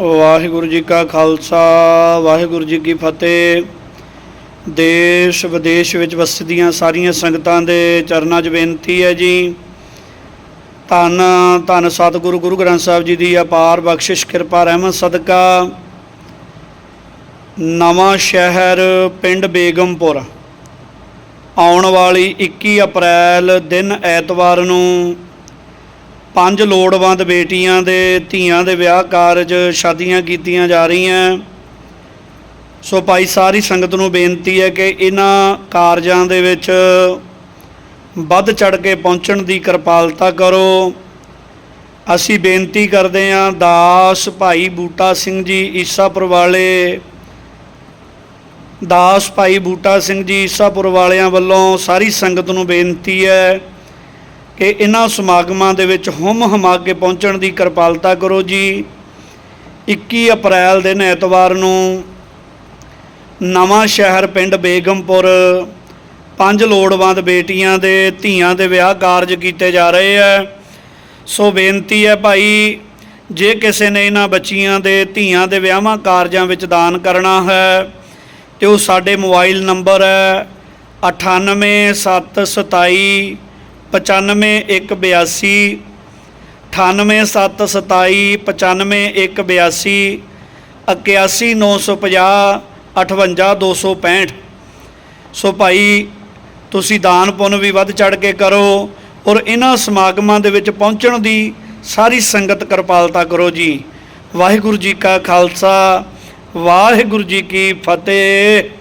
ਵਾਹਿਗੁਰੂ ਜੀ ਕਾ ਖਾਲਸਾ, ਵਾਹਿਗੁਰੂ ਜੀ ਕੀ ਫਤਿਹ। ਦੇਸ਼ ਵਿਦੇਸ਼ ਵਿੱਚ ਵਸਦੀਆਂ ਸਾਰੀਆਂ ਸੰਗਤਾਂ ਦੇ ਚਰਨਾਂ 'ਚ ਬੇਨਤੀ ਹੈ ਜੀ। ਧੰਨ ਧੰਨ ਸਤਿਗੁਰੂ, ਗੁਰੂ ਗ੍ਰੰਥ ਸਾਹਿਬ ਜੀ ਦੀ ਅਪਾਰ ਬਖਸ਼ਿਸ਼, ਕਿਰਪਾ, ਰਹਿਮਤ, ਸਦਕਾ। ਨਵਾਂ ਸ਼ਹਿਰ ਪਿੰਡ ਬੇਗਮਪੁਰ। ਆਉਣ ਵਾਲੀ 21 ਅਪ੍ਰੈਲ ਦਿਨ ਐਤਵਾਰ ਨੂੰ ਪੰਜ ਲੋੜਵੰਦ ਬੇਟੀਆਂ ਦੇ ਧੀਆਂ ਦੇ ਵਿਆਹ ਕਾਰਜ ਸ਼ਾਦੀਆਂ ਕੀਤੀਆਂ ਜਾ ਰਹੀਆਂ। ਸੋ ਭਾਈ, ਸਾਰੀ ਸੰਗਤ ਨੂੰ ਬੇਨਤੀ ਹੈ ਕਿ ਇਹਨਾਂ ਕਾਰਜਾਂ ਦੇ ਵਿੱਚ ਵੱਧ ਚੜ ਕੇ ਪਹੁੰਚਣ ਦੀ ਕਿਰਪਾਲਤਾ ਕਰੋ। ਅਸੀਂ ਬੇਨਤੀ ਕਰਦੇ ਹਾਂ, ਦਾਸ ਭਾਈ ਬੂਟਾ ਸਿੰਘ ਜੀ ਈਸਾਪੁਰ ਵਾਲੇ, ਦਾਸ ਭਾਈ ਬੂਟਾ ਸਿੰਘ ਜੀ ਈਸਾਪੁਰ ਵਾਲਿਆਂ ਵੱਲੋਂ ਸਾਰੀ ਸੰਗਤ ਨੂੰ ਬੇਨਤੀ ਹੈ ਕਿ ਇਹਨਾਂ ਸਮਾਗਮਾਂ ਦੇ ਵਿੱਚ ਹੁਮ ਹਮਾ ਕੇ ਪਹੁੰਚਣ ਦੀ ਕਿਰਪਾਲਤਾ ਕਰੋ ਜੀ। 21 ਅਪ੍ਰੈਲ ਦਿਨ ਐਤਵਾਰ ਨੂੰ ਨਵਾਂ ਸ਼ਹਿਰ ਪਿੰਡ ਬੇਗਮਪੁਰ ਪੰਜ ਲੋੜਵੰਦ ਬੇਟੀਆਂ ਦੇ ਧੀਆਂ ਦੇ ਵਿਆਹ ਕਾਰਜ ਕੀਤੇ ਜਾ ਰਹੇ ਹੈ ਸੋ ਬੇਨਤੀ ਹੈ ਭਾਈ, ਜੇ ਕਿਸੇ ਨੇ ਇਹਨਾਂ ਬੱਚੀਆਂ ਦੇ ਧੀਆਂ ਦੇ ਵਿਆਹਾਂ ਕਾਰਜਾਂ ਵਿੱਚ ਦਾਨ ਕਰਨਾ ਹੈ, ਤੇ ਉਹ ਸਾਡੇ ਮੋਬਾਈਲ ਨੰਬਰ ਹੈ 98727 95182 98727 95182 81950 ਸੋ ਭਾਈ, ਤੁਸੀਂ ਦਾਨ ਪੁੰਨ ਵੀ ਵੱਧ ਚੜ ਕੇ ਕਰੋ ਔਰ ਇਹਨਾਂ ਸਮਾਗਮਾਂ ਦੇ ਵਿੱਚ ਪਹੁੰਚਣ ਦੀ ਸਾਰੀ ਸੰਗਤ ਕਿਰਪਾਲਤਾ ਕਰੋ ਜੀ। ਵਾਹਿਗੁਰੂ ਜੀ ਕਾ ਖਾਲਸਾ, ਵਾਹਿਗੁਰੂ ਜੀ ਕੀ ਫਤਿਹ।